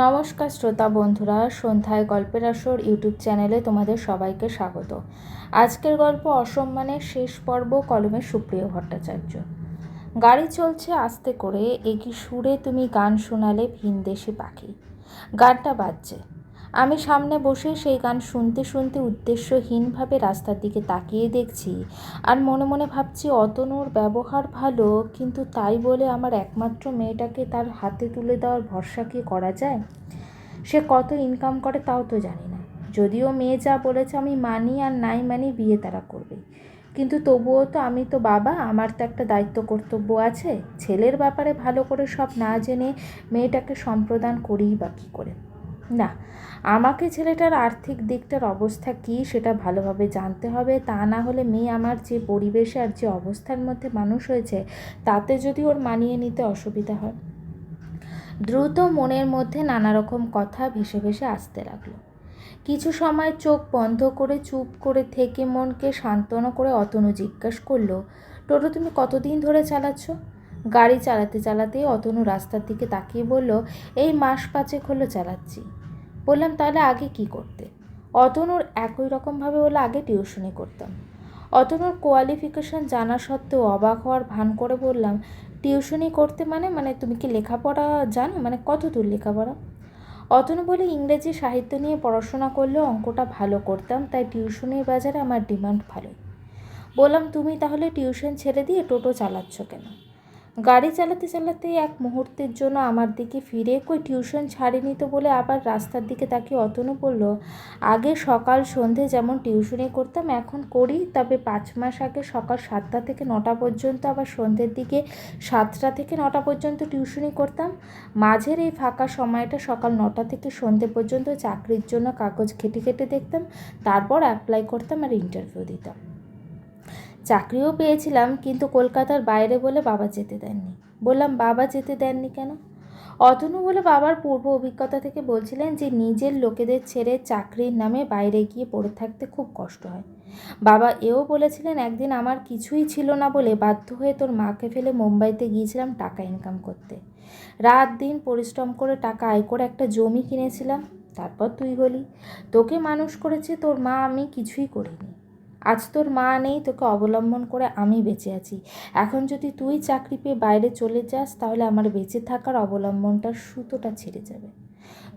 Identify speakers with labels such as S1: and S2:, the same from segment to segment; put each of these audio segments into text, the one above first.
S1: নমস্কার শ্রোতা বন্ধুরা, সন্ধ্যায় গল্পের আসর ইউটিউব চ্যানেলে তোমাদের সবাইকে স্বাগত। আজকের গল্প অসম্মানের শেষ পর্ব কলমে সুপ্রিয় ভট্টাচার্য। গাড়ি চলছে আস্তে করে একই সুরে তুমি গান শোনালে ভিনদেশি পাখি। গানটা বাজছে। আমি সামনে বসে সেই গান শুনতে শুনতে উদ্দেশ্যহীনভাবে রাস্তার দিকে তাকিয়ে দেখছি আর মনে মনে ভাবছি, অতনুর ব্যবহার ভালো, কিন্তু তাই বলে আমার একমাত্র মেয়েটাকে তার হাতে তুলে দেওয়ার ভরসা কি করা যায়? সে কত ইনকাম করে তাও তো জানি না। যদিও মেয়ে যা বলেছে আমি মানি আর নাই মানি বিয়ে তারা করবে। কিন্তু তবুও তো আমি তো বাবা, আমার তো একটা দায়িত্ব কর্তব্য আছে। ছেলের ব্যাপারে ভালো করে সব না জেনে মেয়েটাকে সম্প্রদান করিই বা কী করে। না, আমাকে ছেলেটার আর্থিক দিকটার অবস্থা কী সেটা ভালোভাবে জানতে হবে। তা না হলে মেয়ে আমার যে পরিবেশে আর যে অবস্থার মধ্যে মানুষ হয়েছে, তাতে যদি ওর মানিয়ে নিতে অসুবিধা হয়। দ্রুত মনের মধ্যে নানা রকম কথা ভেসে ভেসে আসতে লাগল। কিছু সময় চোখ বন্ধ করে, চুপ করে থেকে মনকে সান্ত্বনা করে অতনু জিজ্ঞেস করল, টোটো, তুমি কতদিন ধরে চালাচ্ছ? গাড়ি চালাতে চালাতে অতনু রাস্তার দিকে তাকিয়ে বলল, এই মাস পাঁচেক হলো চালাচ্ছি। বললাম, তাহলে আগে কি করতে? অতনুর একই রকমভাবে বলে আগে টিউশনি করতাম। অতনুর কোয়ালিফিকেশন জানা সত্ত্বেও অবাক হওয়ার ভান করে বললাম, টিউশনি করতে মানে মানে তুমি কি লেখাপড়া জানো? মানে কত দূর লেখাপড়া? অতনু বলে ইংরেজি সাহিত্য নিয়ে পড়াশোনা করলে অঙ্কটা ভালো করতাম, তাই টিউশনির বাজারে আমার ডিমান্ড ভালোই। বললাম, তুমি তাহলে টিউশন ছেড়ে দিয়ে টোটো চালাচ্ছ কেন? গাড়ি চালাতে চালাতে এক মুহূর্তের জন্য আমার দিকে ফিরে, কই টিউশন ছাড়িনি তো বলে আবার রাস্তার দিকে তাকিয়ে অতনু বলল, আগে সকাল সন্ধে যেমন টিউশনি করতাম, এখন করি। তবে পাঁচ মাস আগে সকাল সাতটা থেকে নটা পর্যন্ত, আবার সন্ধ্যের দিকে সাতটা থেকে নটা পর্যন্ত টিউশনি করতাম। মাঝের এই ফাঁকা সময়টা সকাল নটা থেকে সন্ধে পর্যন্ত চাকরির জন্য কাগজ ঘেটে ঘেটে দেখতাম। তারপর অ্যাপ্লাই করতাম আর ইন্টারভিউ দিতাম। চাকরিও পেয়েছিলাম, কিন্তু কলকাতার বাইরে বলে বাবা যেতে দেননি। বললাম, বাবা যেতে দেননি কেন? অতনু বলে, বাবার পূর্ব অভিজ্ঞতা থেকে বলছিলেন যে, নিজের লোকেদের ছেড়ে চাকরির নামে বাইরে গিয়ে পড়ে থাকতে খুব কষ্ট হয়। বাবা এও বলেছিলেন, একদিন আমার কিছুই ছিল না বলে বাধ্য হয়ে তোর মাকে ফেলে মুম্বাইতে গিয়েছিলাম টাকা ইনকাম করতে। রাত দিন পরিশ্রম করে টাকা আয় করে একটা জমি কিনেছিলাম। তারপর তুই হলি। তোকে মানুষ করেছে, তোর মা আমি কিছুই করিনি। আজ তোর মা নেই, তোকে অবলম্বন করে আমি বেঁচে আছি। এখন যদি তুই চাকরি পেয়ে বাইরে চলে যাস, তাহলে আমার বেঁচে থাকার অবলম্বনটার সুতোটা ছেড়ে যাবে।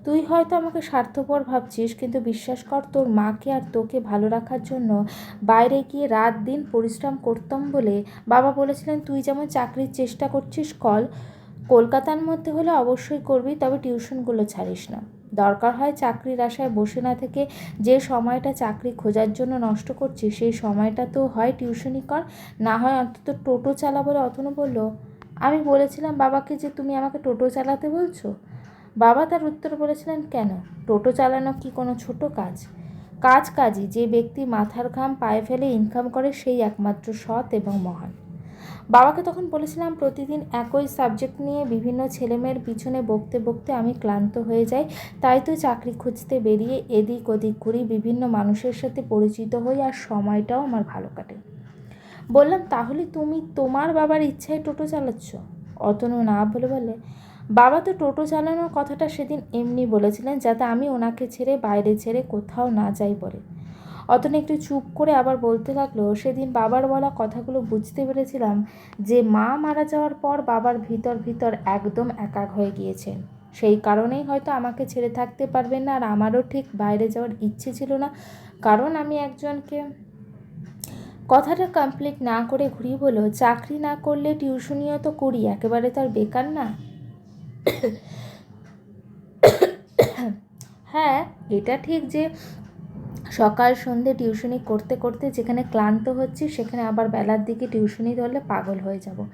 S1: তুই হয়তো আমাকে স্বার্থপর ভাবছিস, কিন্তু বিশ্বাস কর, তোর মাকে আর তোকে ভালো রাখার জন্য বাইরে গিয়ে রাত দিন পরিশ্রম করতাম বলে বাবা বলেছিলেন, তুই যেমন চাকরির চেষ্টা করছিস, কল কলকাতার মধ্যে হলে অবশ্যই করবি, তবে টিউশনগুলো ছাড়িস না। দরকার হয় চাকরির আশায় বসে না থেকে যে সময়টা চাকরি খোঁজার জন্য নষ্ট করছি, সেই সময়টা তো হয় টিউশনি কর, না হয় অন্তত টোটো চালা বলে অতনু বলল, আমি বলেছিলাম বাবাকে যে তুমি আমাকে টোটো চালাতে বলছো? বাবা তার উত্তর বলেছিলেন, কেন? টোটো চালানো কি কোনো ছোট কাজ? কাজ কাজই, যে ব্যক্তি মাথার ঘাম পায়ে ফেলে ইনকাম করে সেই একমাত্র সৎ এবং মহান। বাবাকে তখন বলেছিলাম, প্রতিদিন একই সাবজেক্ট নিয়ে বিভিন্ন ছেলেমেয়ের পিছনে বকতে বকতে আমি ক্লান্ত হয়ে যাই। তাই তো চাকরি খুঁজতে বেরিয়ে এদিক ওদিক ঘুরি, বিভিন্ন মানুষের সাথে পরিচিত হই আর সময়টাও আমার ভালো কাটে। বললাম, তাহলে তুমি তোমার বাবার ইচ্ছায় টোটো চালাচ্ছ? অতনু না বলে বলে বাবা তো টোটো চালানোর কথাটা সেদিন এমনি বলেছিলেন, যাতে আমি ওনাকে ছেড়ে বাইরে ছেড়ে কোথাও না যাই বলে। অতন একটু চুপ করে আবার বলতে লাগল, সেদিন বাবার বলা কথাগুলো বুঝতে পেরেছিলাম যে মা মারা যাওয়ার পর বাবার ভিতর ভিতর একদম একাক হয়ে গিয়েছেন সেই কারণেই হয়তো আমাকে ছেড়ে থাকতে পারবেন না আর আমারও ঠিক বাইরে যাওয়ার ইচ্ছে ছিল না। কারণ আমি একজনকে কথাটা কমপ্লিট না করে ঘুরিয়ে বলো চাকরি না করলে টিউশনিও তো করি, একেবারে তার বেকার না? হ্যাঁ এটা ঠিক যে সকাল সন্ধে টিউশনি করতে করতে যেখানে ক্লান্ত হচ্ছি, সেখানে আবার বেলার দিকে টিউশনি ধরলে পাগল হয়ে যাব।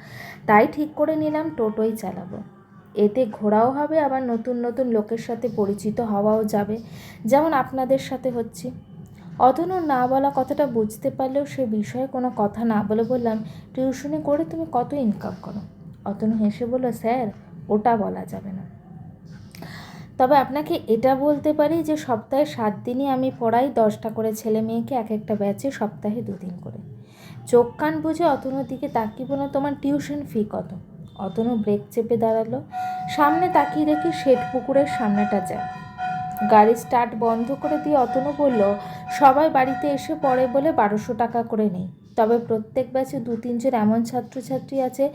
S1: তাই ঠিক করে নিলাম, টোটোই চালাবো। এতে ঘোরাও হবে, আবার নতুন নতুন লোকের সাথে পরিচিত হওয়াও যাবে। যেমন আপনাদের সাথে হচ্ছে। অতনু না বলা কথাটা বুঝতে পারলেও সে বিষয়ে কোনো কথা না বলে বললাম, টিউশনি করে তুমি কত ইনকাম করো? অতনু হেসে বলল, স্যার, ওটা বলা যাবে না। তবে আপনাকে এটা বলতে পারি যে সপ্তাহে সাত দিনই আমি পড়াই, দশটা করে ছেলে মেয়েকে এক একটা ব্যাচে সপ্তাহে দুদিন করে। চোখ কান বুঝে অতনুর দিকে তাকিব না তোমার টিউশন ফি কত? অতনু ব্রেক চেপে দাঁড়াল। সামনে তাকিয়ে দেখি শেঠ পুকুরের সামনেটা যায়। গাড়ি স্টার্ট বন্ধ করে দিয়ে অতনু বলল, সবাই বাড়িতে এসে পড়ে বলে বারোশো টাকা করে নেই। তবে প্রত্যেক ব্যাচে দু তিনজন এমন ছাত্রছাত্রী আছে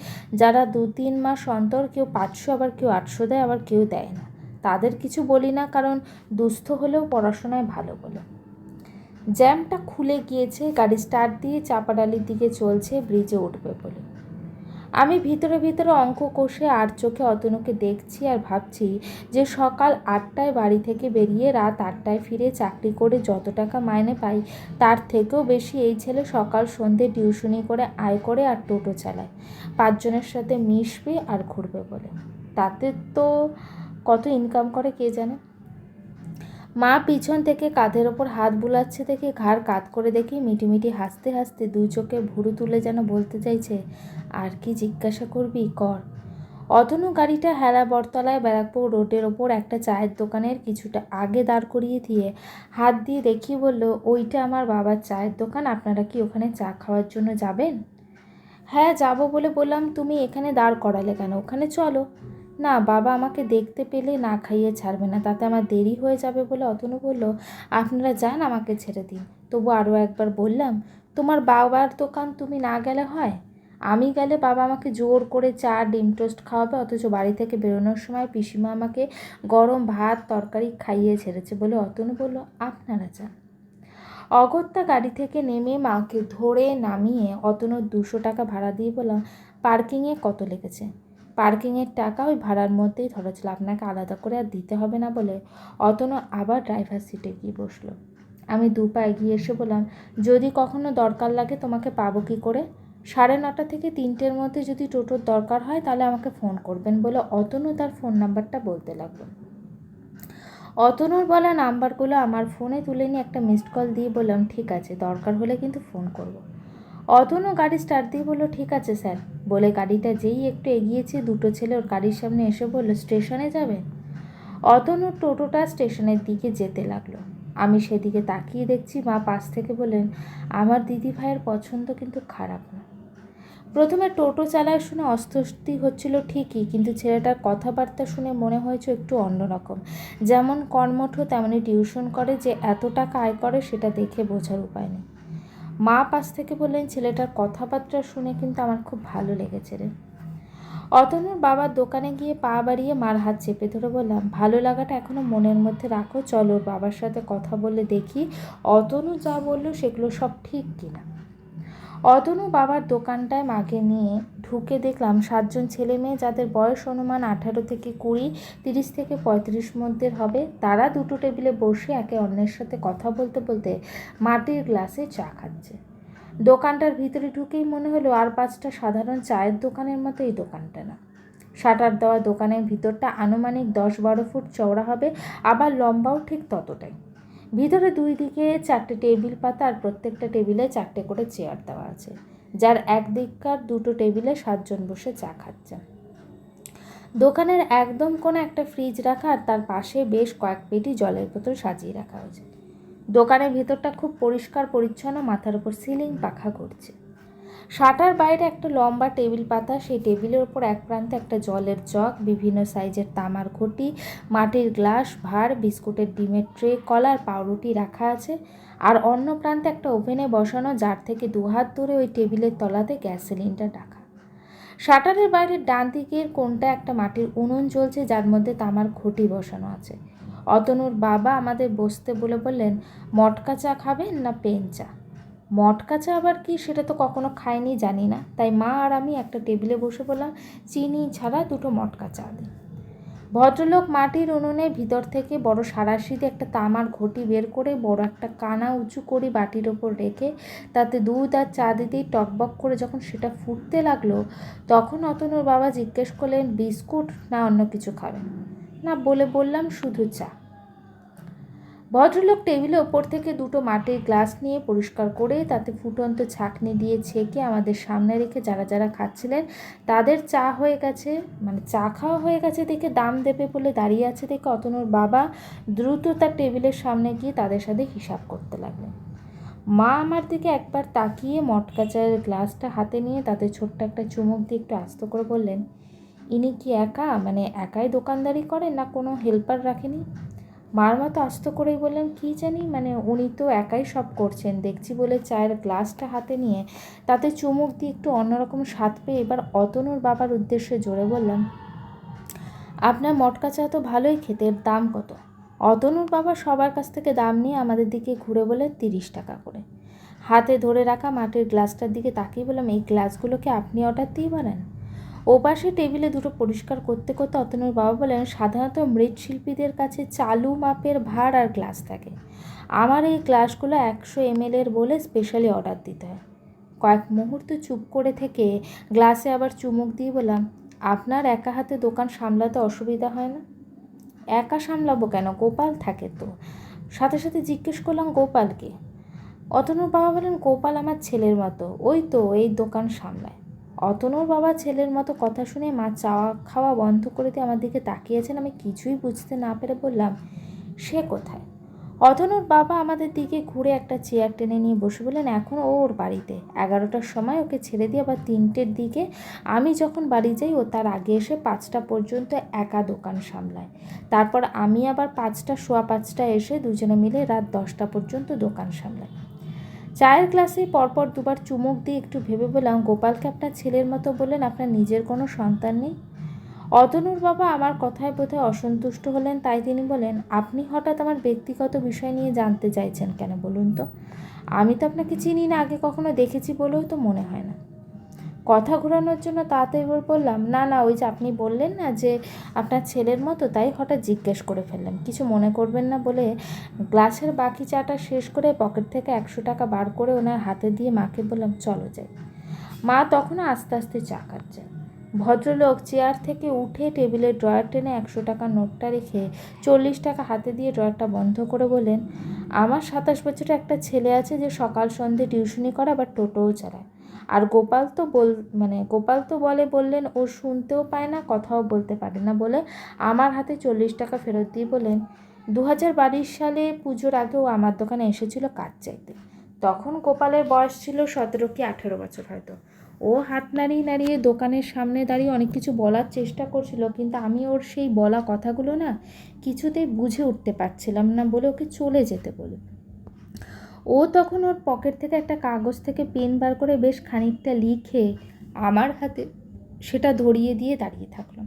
S1: যারা দু তিন মাস অন্তর কেউ পাঁচশো, আবার কেউ আটশো দেয়, আবার কেউ দেয় না। তাদের কিছু বলি না, কারণ দুস্থ হলেও পড়াশোনায় ভালো বলে। জ্যামটা খুলে গিয়েছে, গাড়ি স্টার্ট দিয়ে চাপাডালির দিকে চলছে ব্রিজে উঠবে বলে। আমি ভিতরে ভিতরে অঙ্ক কষে আর চোখে অতনুকে দেখছি আর ভাবছি যে সকাল আটটায় বাড়ি থেকে বেরিয়ে রাত আটটায় ফিরে চাকরি করে যত টাকা মাইনে পাই, তার থেকেও বেশি এই ছেলে সকাল সন্ধে টিউশনি করে আয় করে আর টোটো চালায়। পাঁচজনের সাথে মিশবে আর ঘুরবে বলে। তাতে তো কত ইনকাম করে কে জানে? মা পিছন থেকে কাঁধের ওপর হাত বুলাচ্ছে দেখে ঘাড় কাত করে দেখি মিটিমিটি হাসতে হাসতে দুই চোখে ভুরু তুলে যেন বলতে চাইছে, আর কি জিজ্ঞাসা করবি? কর। অতনু গাড়িটা হেলা বটতলায় ব্যারাকপুর রোডের ওপর একটা চায়ের দোকানের কিছুটা আগে দাঁড় করিয়ে দিয়ে হাত দিয়ে দেখিয়ে বলল, ওইটা আমার বাবার চায়ের দোকান, আপনারা কি ওখানে চা খাওয়ার জন্য যাবেন? হ্যাঁ যাব বলে বললাম, তুমি এখানে দাঁড় করালে কেন? ওখানে চলো। না, বাবা আমাকে দেখতে পেলে না খাইয়ে ছাড়বে না। তাতে আমার দেরি হয়ে যাবে বলে অতনু বলল, আপনারা যান আমাকে ছেড়ে দিন। তবু আরও একবার বললাম, তোমার বাবার দোকান তুমি না গেলে হয়? আমি গেলে বাবা আমাকে জোর করে চা, ডিম টোস্ট খাওয়াবে, অথচ বাড়ি থেকে বেরোনোর সময় পিসিমা আমাকে গরম ভাত, তরকারি খাইয়ে ছেড়েছে বলে অতনু বলল, আপনারা যান। অগত্যা গাড়ি থেকে নেমে মাকে ধরে নামিয়ে অতনুর দুশো টাকা ভাড়া দিয়ে বললাম, পার্কিংয়ে কত লেগেছে? পার্কিংয়ের টাকা ওই ভাড়ার মধ্যেই ধরেছিল আপনাকে আলাদা করে আর দিতে হবে না বলে অতনু আবার ড্রাইভার সিটে গিয়ে বসল। আমি দু পা এগিয়ে এসে বললাম, যদি কখনো দরকার লাগে তোমাকে পাবো কি করে? সাড়ে নটা থেকে তিনটের মধ্যে যদি টোটোর দরকার হয় তাহলে আমাকে ফোন করবেন বলে অতনু তার ফোন নাম্বারটা বলতে লাগল। অতনুর বলা নাম্বারগুলো আমার ফোনে তুলে নিয়ে একটা মিসড কল দিয়ে বললাম, ঠিক আছে, দরকার হলে কিন্তু ফোন করব। অতনু গাড়ি স্টার্ট দিয়ে বলল, ঠিক আছে স্যার বলে গাড়িটা যেই একটু এগিয়েছে, দুটো ছেলে ওর গাড়ির সামনে এসে বলল, স্টেশনে যাবে? অতনুর টোটোটা স্টেশনের দিকে যেতে লাগল। আমি সেদিকে তাকিয়ে দেখছি, মা পাশ থেকে বললেন, আমার দিদি ভাইয়ের পছন্দ কিন্তু খারাপ না। প্রথমে টোটো চালায় শুনে অস্বস্তি হচ্ছিল ঠিকই, কিন্তু ছেলেটার কথাবার্তা শুনে মনে হয়েছে একটু অন্যরকম। যেমন কর্মঠ, তেমনি টিউশন করে, যে এত টাকা আয় করে সেটা দেখে বোঝার উপায় নেই। মা পাশ থেকে বললেন, ছেলেটার কথাবার্তা শুনে কিন্তু আমার খুব ভালো লেগেছে রে। অতনুর বাবার দোকানে গিয়ে পা বাড়িয়ে মার হাত চেপে ধরে বললাম, ভালো লাগাটা এখনও মনের মধ্যে রাখো, চলো বাবার সাথে কথা বলে দেখি, অতনু যা বলল সেগুলো সব ঠিক কিনা। অতনু বাবার দোকানটায় মাকে নিয়ে ঢুকে দেখলাম সাতজন ছেলে মেয়ে যাদের বয়স অনুমান আঠারো থেকে কুড়ি, তিরিশ থেকে পঁয়ত্রিশ মধ্যে হবে। তারা দুটো টেবিলে বসে একে অন্যের সাথে কথা বলতে বলতে মাটির গ্লাসে চা খাচ্ছে। দোকানটার ভিতরে ঢুকেই মনে হলো আর পাঁচটা সাধারণ চায়ের দোকানের মতো এই দোকানটা না। শাটার দেওয়া দোকানের ভিতরটা আনুমানিক দশ বারো ফুট চওড়া হবে, আবার লম্বাও ঠিক ততটাই। ভিতরে দুই দিকে চারটে টেবিল পাতা আর প্রত্যেকটা টেবিলে চারটে করে চেয়ার দেওয়া আছে। যার একদিককার দুটো টেবিলে সাতজন বসে চা খাচ্ছে দোকানের একদম কোনো একটা ফ্রিজ রাখা আর তার পাশে বেশ কয়েক পেটি জলের বোতল সাজিয়ে রাখা হয়েছে। দোকানের ভেতরটা খুব পরিষ্কার, পরিচ্ছন্ন, মাথার উপর সিলিং পাখা করছে শাটার বাইরে একটা লম্বা টেবিল পাতা, সেই টেবিলের ওপর এক প্রান্তে একটা জলের জগ বিভিন্ন সাইজের তামার ঘটি, মাটির গ্লাস, ভার, বিস্কুটের ডিমের ট্রে, কলার পাউরুটি রাখা আছে। আর অন্য প্রান্তে একটা ওভেনে বসানো, যার থেকে দুহাত ধরে ওই টেবিলের তলাতে গ্যাস সিলিন্ডার রাখা। শাটারের বাইরের ডান দিকের কোনটা একটা মাটির উনুন জ্বলছে, যার মধ্যে তামার ঘটি বসানো আছে। অতনুর বাবা আমাদের বসতে বলে বললেন, মটকা চা খাবেন না পেন চা? মটকা চা আবার কি সেটা তো কখনো খাইনি, জানি না। তাই মা আর আমি একটা টেবিলে বসে বললাম, চিনি ছাড়া দুটো মটকা চা দিন ভদ্রলোক মাটির উনুনে ভিতর থেকে বড় সারাশিতে একটা তামার ঘটি বের করে বড় একটা কানা উঁচু করে বাটির ওপর রেখে তাতে দুধ আর চা দিতেই টকবক করে যখন সেটা ফুটতে লাগল, তখন অতনুর বাবা জিজ্ঞেস করলেন, বিস্কুট না অন্য কিছু খাবেন না, বলে বললাম শুধু চা। ভদ্রলোক টেবিলে ওপর থেকে দুটো মাটির গ্লাস নিয়ে পরিষ্কার করে তাতে ফুটন্ত ছাঁকনি দিয়ে ছেঁকে আমাদের সামনে রেখে যারা যারা খাচ্ছিলেন, তাদের চা হয়ে গেছে। মানে চা খাওয়া হয়ে গেছে দেখে দাম দেবে বলে দাঁড়িয়ে আছে দেখে অতনুর বাবা দ্রুত তার টেবিলের সামনে গিয়ে তাদের সাথে হিসাব করতে লাগলেন। মা আমার দিকে একবার তাকিয়ে মটকা চায়ের গ্লাসটা হাতে নিয়ে তাতে ছোট্ট একটা চুমুক দিয়ে একটু আস্ত করে বললেন, ইনি কি একা? মানে একাই দোকানদারি করেন না কোনো হেল্পার রাখেনি? মার মতো আস্ত করেই বললেন কী জানি মানে উনি তো একাই সব করছেন। দেখছি বলে চায়ের গ্লাসটা হাতে নিয়ে তাতে চুমুক দিয়ে একটু অন্যরকম স্বাদ পেয়ে এবার অতনুর বাবার উদ্দেশ্যে জোরে বললাম, আপনার মটকা চা তো ভালোই খেতে দাম কত? অতনুর বাবা সবার কাছ থেকে দাম নিয়ে আমাদের দিকে ঘুরে বলে, তিরিশ টাকা করে। হাতে ধরে রাখা মাটির গ্লাসটার দিকে তাকিয়ে বললাম, এই গ্লাসগুলোকে আপনি অর্ডার দিয়ে বানান? ওপাশে টেবিলে দুটো পরিষ্কার করতে করতে অতনুর বাবা বলেন, সাধারণত মৃৎশিল্পীদের কাছে চালু মাপের ভার আর গ্লাস থাকে। আমার এই গ্লাসগুলো একশো এম এর বলে স্পেশালি অর্ডার দিতে হয়। কয়েক মুহূর্ত চুপ করে থেকে গ্লাসে আবার চুমুক দিয়ে বললাম, আপনার একা হাতে দোকান সামলাতে অসুবিধা হয় না? একা সামলাবো কেন? গোপাল থাকে তো। সাথে সাথে জিজ্ঞেস করলাম গোপালকে অতনুর বাবা বলেন, গোপাল আমার ছেলের মতো। ওই তো, এই দোকান সামলায়। অতনুর বাবা ছেলের মতো কথা শুনে মা চাওয়া খাওয়া বন্ধ করে দিয়ে আমার দিকে তাকিয়েছেন। আমি কিছুই বুঝতে না পেরে বললাম, সে কোথায়? অতনুর বাবা আমাদের দিকে ঘুরে একটা চেয়ার টেনে নিয়ে বসে বললেন, এখন ও ওর বাড়িতে। এগারোটার সময় ওকে ছেড়ে দিয়ে আবার তিনটের দিকে আমি যখন বাড়ি যাই, ও তার আগে এসে পাঁচটা পর্যন্ত একা দোকান সামলায়। তারপর আমি আবার পাঁচটা, সোয়া পাঁচটা এসে দুজনে মিলে রাত দশটা পর্যন্ত দোকান সামলাই। চায়ের গ্লাসে পরপর দুবার চুমুক দিয়ে একটু ভেবে বললাম, গোপালকে আপনার ছেলের মতো বললেন, আপনার নিজের কোনো সন্তান নেই? অতনুর বাবা আমার কথায় বোধহয় অসন্তুষ্ট হলেন, তাই তিনি বলেন, আপনি হঠাৎ আমার ব্যক্তিগত বিষয় নিয়ে জানতে চাইছেন কেন বলুন তো? আমি তো আপনাকে চিনি না, আগে কখনো দেখেছি বলেও তো মনে হয় না। কথা ঘোরানোর জন্য তাড়াতাড়ি বললাম, না না, ওই যে আপনি বললেন না যে আপনার ছেলের মতো, তাই হঠাৎ জিজ্ঞেস করে ফেললাম। কিছু মনে করবেন না বলে গ্লাসের বাকি চাটা শেষ করে পকেট থেকে একশো টাকা বার করে ওনার হাতে দিয়ে মাকে বললাম, চলো যাই। মা তখনও আস্তে আস্তে চা খাচ্ছে ভদ্রলোক চেয়ার থেকে উঠে টেবিলের ড্রয়ার টেনে একশো টাকা নোটটা রেখে চল্লিশ টাকা হাতে দিয়ে ড্রয়ারটা বন্ধ করে বলেন আমার সাতাশ বছরের একটা ছেলে আছে যে সকাল সন্ধে টিউশনি করে আবার টোটোও চালায়। আর গোপাল তো বল মানে গোপাল তো বলে বললেন, ও শুনতেও পায় না, কথাও বলতে পারে না বলে আমার হাতে চল্লিশ টাকা ফেরত দিয়ে বলেন দু হাজার বাইশ সালে পুজোর আগেও আমার দোকানে এসেছিল কাজ চাইতে। তখন গোপালের বয়স ছিল সতেরো কি আঠেরো বছর হয়তো। ও হাত নাড়িয়ে নাড়িয়ে দোকানের সামনে দাঁড়িয়ে অনেক কিছু বলার চেষ্টা করছিল, কিন্তু আমি ওর সেই বলা কথাগুলো না কিছুতেই বুঝে উঠতে পারছিলাম না বলে ওকে চলে যেতে বলি ও তখন ওর পকেট থেকে একটা কাগজ থেকে পেন বার করে বেশ খানিকটা লিখে আমার হাতে সেটা ধরিয়ে দিয়ে দাঁড়িয়ে থাকলাম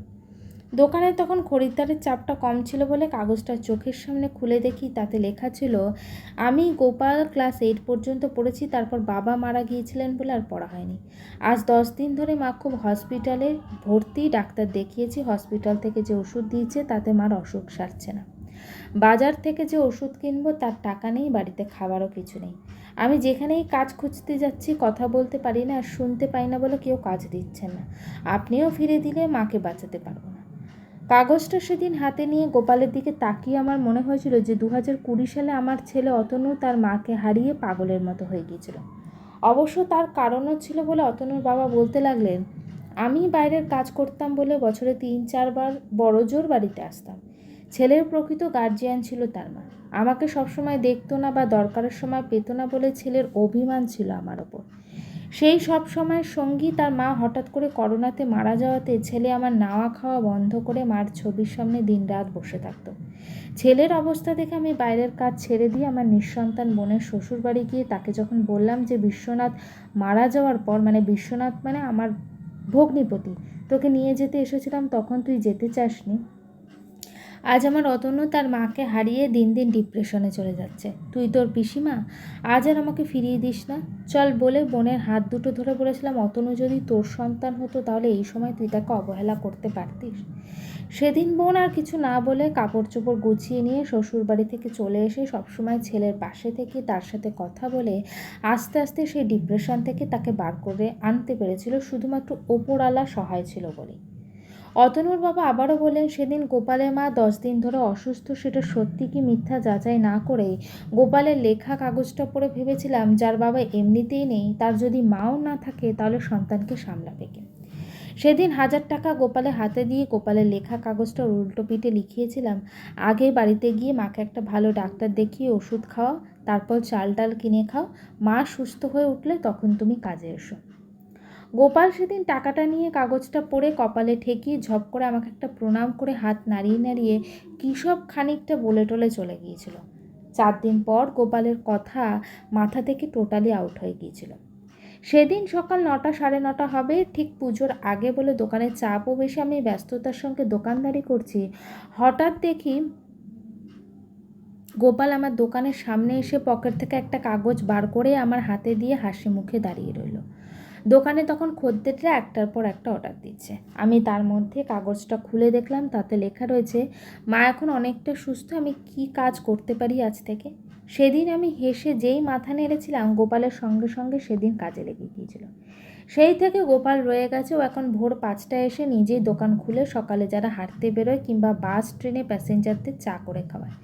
S1: দোকানে তখন খরিদ্দারের চাপটা কম ছিল বলে কাগজটা চোখের সামনে খুলে দেখি তাতে লেখা ছিল, আমি গোপাল ক্লাস এইট পর্যন্ত পড়েছি, তারপর বাবা মারা গিয়েছিলেন বলে আর পড়া হয়নি। আজ দশ দিন ধরে মা খুব হসপিটালে ভর্তি, ডাক্তার দেখিয়েছি, হসপিটাল থেকে যে ওষুধ দিয়েছে তাতে মার অসুখ সারছে না। বাজার থেকে যে ওষুধ কিনবো, তার টাকা নেই, বাড়িতে খাবারও কিছু নেই। আমি যেখানেই কাজ খুঁজতে যাচ্ছি, কথা বলতে পারি না আর শুনতে পাই না বলে কেউ কাজ দিচ্ছেন না। আপনিও ফিরে দিলে মাকে বাঁচাতে পারব না। কাগজটা সেদিন হাতে নিয়ে গোপালের দিকে তাকিয়ে আমার মনে হয়েছিল যে দু হাজার কুড়ি সালে আমার ছেলে অতনু তার মাকে হারিয়ে পাগলের মতো হয়ে গিয়েছিল। অবশ্য তার কারণও ছিল বলে অতনুর বাবা বলতে লাগলেন, আমি বাইরের কাজ করতাম বলে বছরে তিন, চারবার বড় জোর বাড়িতে আসতাম। ছেলের প্রকৃত গার্জিয়ান ছিল তার মা। আমাকে সবসময় দেখতো না বা দরকারের সময় পেত না বলে ছেলের অভিমান ছিল আমার ওপর। সেই সব সময় সঙ্গী তার মা হঠাৎ করে করোনাতে মারা যাওয়াতে ছেলে আমার নাওয়া খাওয়া বন্ধ করে মার ছবির সামনে দিনরাত বসে থাকতো। ছেলের অবস্থা দেখে আমি বাইরের কাজ ছেড়ে দিয়ে আমার নিঃসন্তান বোনের শ্বশুর বাড়ি গিয়ে তাকে যখন বললাম যে বিশ্বনাথ মারা যাওয়ার পর মানে বিশ্বনাথ মানে আমার ভগ্নিপতি, তোকে নিয়ে যেতে এসেছিলাম, তখন তুই যেতে চাসনি? আজ আমার অতনু তার মাকে হারিয়ে দিন দিন ডিপ্রেশনে চলে যাচ্ছে। তুই তোর পিসিমা, আজ আর আমাকে ফিরিয়ে দিস না। চল বলে বোনের হাত দুটো ধরে বলেছিলাম, অতনু যদি তোর সন্তান হতো তাহলে এই সময় তুই তাকে অবহেলা করতে পারতিস। সেদিন বোন আর কিছু না বলে কাপড় চোপড় গুছিয়ে নিয়ে শ্বশুর বাড়ি থেকে চলে এসে সবসময় ছেলের পাশে থেকে তার সাথে কথা বলে আস্তে আস্তে সেই ডিপ্রেশন থেকে তাকে বার করে আনতে পেরেছিল, শুধুমাত্র ওপরওয়ালা সহায় ছিল বলেই। অতনুর বাবা আবারও বলেন, সেদিন গোপালের মা দশ দিন ধরে অসুস্থ, সেটা সত্যি কি মিথ্যা যাচাই না করে গোপালের লেখা কাগজটা পড়ে ভেবেছিলাম, যার বাবা এমনিতেই নেই, তার যদি মাও না থাকে, তাহলে সন্তানকে সামলাবে কে? সেদিন হাজার টাকা গোপালের হাতে দিয়ে গোপালের লেখা কাগজটা উল্টো পিঠে লিখিয়েছিলাম। আগে বাড়িতে গিয়ে মাকে একটা ভালো ডাক্তার দেখিয়ে ওষুধ খাওয়া তারপর চাল ডাল কিনে খাও। মা সুস্থ হয়ে উঠলে তখন তুমি কাজে এসো। গোপাল সেদিন টাকাটা নিয়ে কাগজটা পড়ে কপালে ঠেকিয়ে ঝপ করে আমাকে একটা প্রণাম করে হাত নাড়িয়ে নাড়িয়ে কী খানিকটা বলে টলে চলে গিয়েছিল। চার দিন পর গোপালের কথা মাথা থেকে টোটালি আউট হয়ে গিয়েছিল। সেদিন সকাল নটা সাড়ে নটা হবে, ঠিক পুজোর আগে বলে দোকানের চাপও বেশি, আমি ব্যস্ততার সঙ্গে দোকানদারি করছি। হঠাৎ দেখি গোপাল আমার দোকানের সামনে এসে পকেট থেকে একটা কাগজ বার করে আমার হাতে দিয়ে হাসি মুখে দাঁড়িয়ে রইল। দোকানে তখন খদ্দেররা একটার পর একটা অর্ডার দিচ্ছে। আমি তার মধ্যে কাগজটা খুলে দেখলাম, তাতে লেখা রয়েছে, মা এখন অনেকটা সুস্থ, আমি কি কাজ করতে পারি আজ থেকে? সেদিন আমি হেসে যেই মাথা নেড়েছিলাম, গোপালের সঙ্গে সঙ্গে সেদিন কাজে লেগে গিয়েছিল। সেই থেকে গোপাল রয়ে গেছে। ও এখন ভোর পাঁচটায় এসে নিজেই দোকান খুলে সকালে যারা হাঁটতে বেরোয় কিংবা বাস, ট্রেনে প্যাসেঞ্জারদের চা করে খাওয়ায়।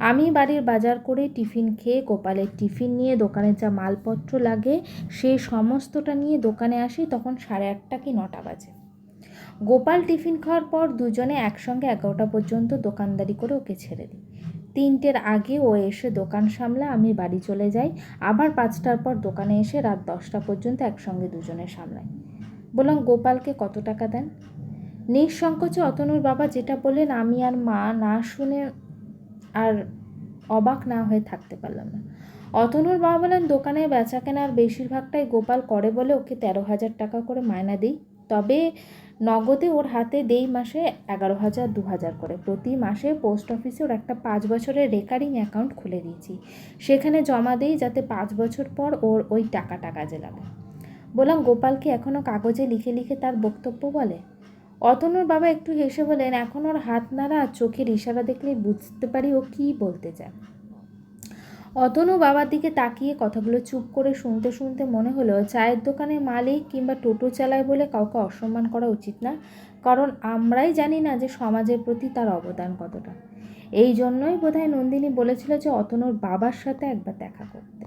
S1: আমি বাড়ির বাজার করে টিফিন খেয়ে গোপালের টিফিন নিয়ে দোকানে যা মালপত্র লাগে সেই সমস্তটা নিয়ে দোকানে আসি তখন সাড়ে আটটা কি নটা বাজে। গোপাল টিফিন খাওয়ার পর দুজনে একসঙ্গে এগারোটা পর্যন্ত দোকানদারি করে ওকে ছেড়ে দিই। তিনটের আগে ও এসে দোকান সামলা আমি বাড়ি চলে যাই। আবার পাঁচটার পর দোকানে এসে রাত দশটা পর্যন্ত একসঙ্গে দুজনে সামলাই। বললাম, গোপালকে কত টাকা দেন? নিঃসংকোচে অতনুর বাবা যেটা বললেন, আমি আর মা না শুনে আর অবাক না হয়ে থাকতে পারলাম না। অতনুর বাবা বলেন দোকানে বেচা কেনার বেশিরভাগটাই গোপাল করে বলে ওকে তেরো হাজার টাকা করে মায়না দিই। তবে নগদে ওর হাতে দেই মাসে এগারো হাজার, দু হাজার করে। প্রতি মাসে পোস্ট অফিসে ওর একটা পাঁচ বছরের রেকারিং অ্যাকাউন্ট খুলে দিয়েছি। সেখানে জমা দেই যাতে পাঁচ বছর পর ওর ওই টাকাটা কাজে লাগে। বললাম, গোপালকে এখনও কাগজে লিখে লিখে তার বক্তব্য বলে? অতনুর বাবা একটু হেসে বলেন এখন ওর হাত নাড়া চোখের ইশারা দেখলেই বুঝতে পারি ও কী বলতে চায়। অতনু বাবার দিকে তাকিয়ে কথাগুলো চুপ করে শুনতে শুনতে মনে হলো, চায়ের দোকানের মালিক কিংবা টোটো চালায় বলে কাউকে অসম্মান করা উচিত না, কারণ আমরাই জানি না যে সমাজের প্রতি তার অবদান কতটা। এই জন্যই বোধহয় নন্দিনী বলেছিল যে অতনুর বাবার সাথে একবার দেখা করতে।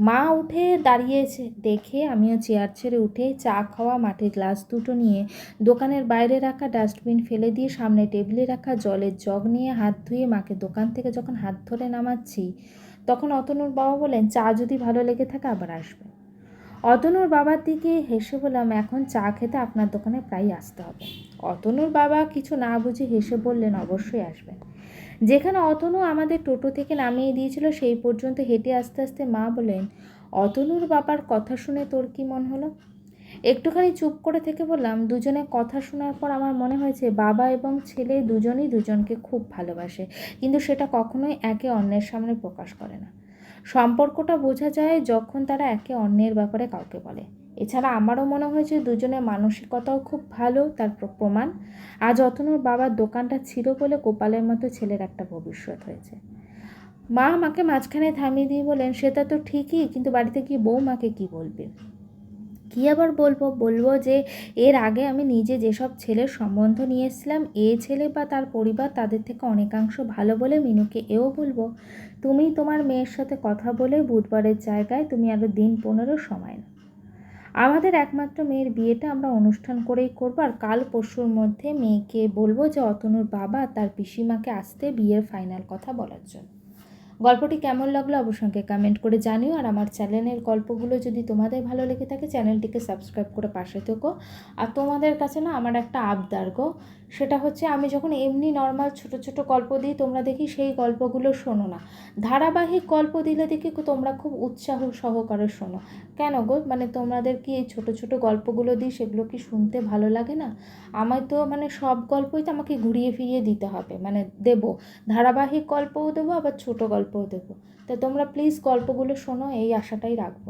S1: মা উঠে দাঁড়িয়েছে দেখে আমিও চেয়ার ছেড়ে উঠে চা খাওয়া, মাঠে গ্লাস দুটো নিয়ে দোকানের বাইরে রাখা ডাস্টবিন ফেলে দিয়ে সামনে টেবিলে রাখা জলের জগ নিয়ে হাত ধুয়ে মাকে দোকান থেকে যখন হাত ধরে নামাচ্ছি তখন অতনুর বাবা বলেন চা যদি ভালো লেগে থাকে আবার আসবে। অতনুর বাবার দিকে হেসে বললাম, এখন চা খেতে আপনার দোকানে প্রায় আসতে হবে। অতনুর বাবা কিছু না বুঝে হেসে বললেন, অবশ্যই আসবেন যেখানে অতনু আমাদের টোটো থেকে নামিয়ে দিয়েছিল, সেই পর্যন্ত হেঁটে আস্তে আস্তে মা বলেন অতনুর বাবার কথা শুনে তোর কি মন হলো? একটুখানি চুপ করে থেকে বললাম দুজনে কথা শোনার পর আমার মনে হয়েছে বাবা এবং ছেলে দুজনেই দুজনকে খুব ভালোবাসে, কিন্তু সেটা কখনোই একে অন্যের সামনে প্রকাশ করে না। সম্পর্কটা বোঝা যায় যখন তারা একে অন্যের ব্যাপারে কাউকে বলে। এছাড়া আমারও মনে হয়েছে দুজনের মানসিকতাও খুব ভালো, তার প্রমাণ। আজ অতনুর বাবার দোকানটা ছিল বলে গোপালের মতো ছেলের একটা ভবিষ্যৎ হয়েছে। মা আমাকে মাঝখানে থামিয়ে দিয়ে বলেন সেটা তো ঠিকই, কিন্তু বাড়িতে গিয়ে বউ মাকে কী বলবে? কী আবার বলব? বলব যে এর আগে আমি নিজে যেসব ছেলের সম্বন্ধ নিয়ে এসেছিলাম, এ ছেলে বা তার পরিবার তাদের থেকে অনেকাংশ ভালো বলে মিনুকে এও বলব। তুমি তোমার মেয়ের সাথে কথা বলে বুধবারের জায়গায় তুমি আরও দিন পনেরো সময় না আমাদের একমাত্র মেয়ের বিয়েটা আমরা অনুষ্ঠান করেই করব আর কাল পরশুর মধ্যে মেয়েকে বলব যে অতনুর বাবা তার পিসিমাকে আসতে বিয়ের ফাইনাল কথা বলার জন্য। গল্পটি কেমন লাগল অবশ্যই কমেন্ট করে জানিও আর আমার চ্যানেলের গল্পগুলো যদি তোমাদের ভালো লেগে থাকে চ্যানেলটিকে সাবস্ক্রাইব করে পাশে থেকো। আর তোমাদের কাছে না আমার একটা আবদার গো, সেটা হচ্ছে আমি যখন এমনি নর্মাল ছোট ছোট গল্প দিই তোমরা দেখি সেই গল্পগুলো শোনো না। ধারাবাহিক গল্প দিলে দেখি তোমরা খুব উৎসাহ সহকারে শোনো। কেন গো? মানে তোমাদের কি এই ছোটো ছোটো গল্পগুলো দিই সেগুলো কি শুনতে ভালো লাগে না? আমার তো মানে সব গল্পই তো আমাকে ঘুরিয়ে ফিরিয়ে দিতে হবে। মানে দেব। ধারাবাহিক গল্পও দেবো আবার ছোটো গল্পও দেবো তা তোমরা প্লিজ গল্পগুলো শোনো এই আশাটাই রাখব।